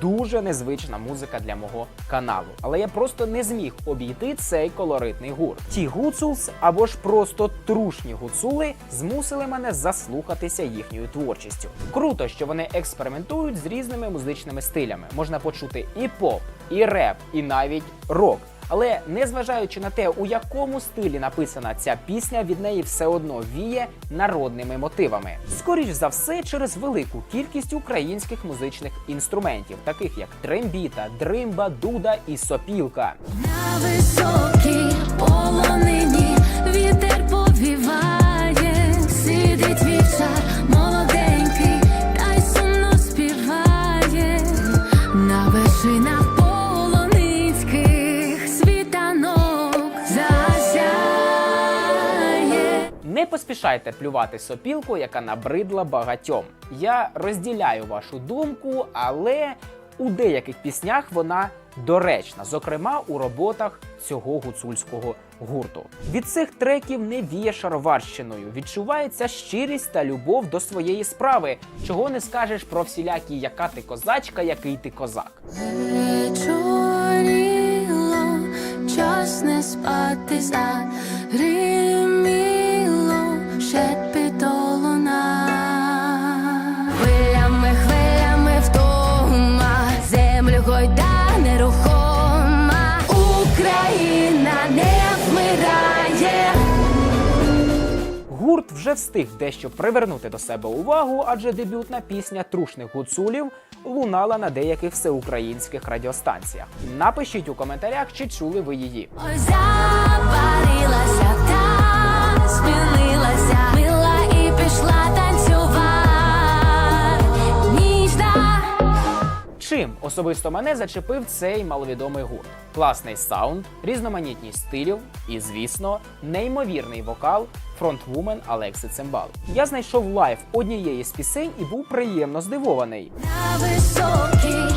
дуже незвична музика для мого каналу. Але я просто не зміг обійти цей колоритний гурт. Ті гуцулс або ж просто трушні гуцули змусили мене заслухатися їхньою творчістю. Круто, що вони експериментують з різними музичними стилями. Можна почути і поп, і реп, і навіть рок. Але незважаючи на те, у якому стилі написана ця пісня, від неї все одно віє народними мотивами. Скоріш за все, через велику кількість українських музичних інструментів, таких як трембіта, дримба, дуда і сопілка. На високій полонині вітер повіває, сидить вівчар молоденький, та й сумно співає на вершинах Не поспішайте плювати сопілку, яка набридла багатьом. Я розділяю вашу думку, але у деяких піснях вона доречна, зокрема у роботах цього гуцульського гурту. Від цих треків не віє шароварщиною, відчувається щирість та любов до своєї справи, чого не скажеш про всілякі яка ти козачка, який ти козак. Вечоріло, час не спати за Гурт вже встиг дещо привернути до себе увагу, адже дебютна пісня трушних гуцулів лунала на деяких всеукраїнських радіостанціях. Напишіть у коментарях, чи чули ви її. Ой, запалилася Чим особисто мене зачепив цей маловідомий гурт? Класний саунд, різноманітність стилів і, звісно, неймовірний вокал фронтвумен Алекси Цимбал. Я знайшов лайв однієї з пісень і був приємно здивований. На високій